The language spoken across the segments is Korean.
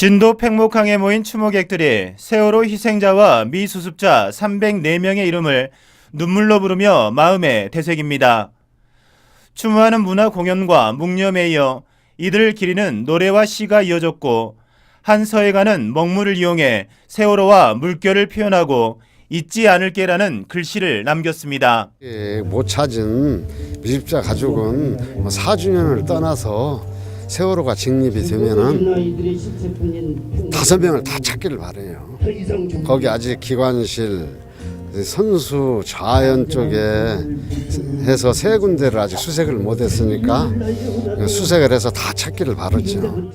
진도 팽목항에 모인 추모객들이 세월호 희생자와 미수습자 304명의 이름을 눈물로 부르며 마음에 되새깁니다. 추모하는 문화 공연과 묵념에 이어 이들을 기리는 노래와 시가 이어졌고 한 서해가는 먹물을 이용해 세월호와 물결을 표현하고 잊지 않을게라는 글씨를 남겼습니다. 예, 못 찾은 미집자 가족은 뭐 4주년을 떠나서 세월호가 직립이 되면은 다섯 명을 다 찾기를 바래요. 거기 아직 기관실 선수 좌연 쪽에 해서 세 군데를 아직 수색을 못했으니까 수색을 해서 다 찾기를 바랐죠.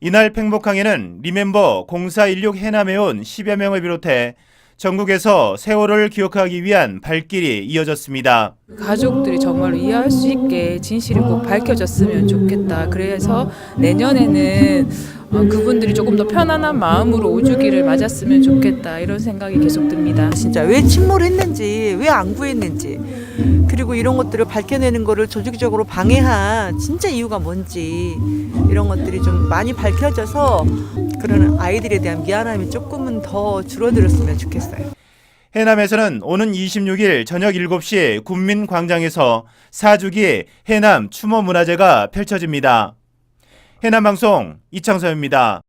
이날 팽목항에는 리멤버 0416 해남에 온 10여 명을 비롯해 전국에서 세월호를 기억하기 위한 발길이 이어졌습니다. 가족들이 정말로 이해할 수 있게 진실이 꼭 밝혀졌으면 좋겠다. 그래서 내년에는 어, 그분들이 조금 더 편안한 마음으로 오주기를 맞았으면 좋겠다. 이런 생각이 계속 듭니다. 진짜 왜 침몰했는지 왜 안 구했는지 그리고 이런 것들을 밝혀내는 거를 조직적으로 방해한 진짜 이유가 뭔지 이런 것들이 좀 많이 밝혀져서 그런 아이들에 대한 미안함이 조금은 더 줄어들었으면 좋겠어요. 해남에서는 오는 26일 저녁 7시 군민광장에서 4주기 해남 추모 문화제가 펼쳐집니다. 해남방송 이창서입니다.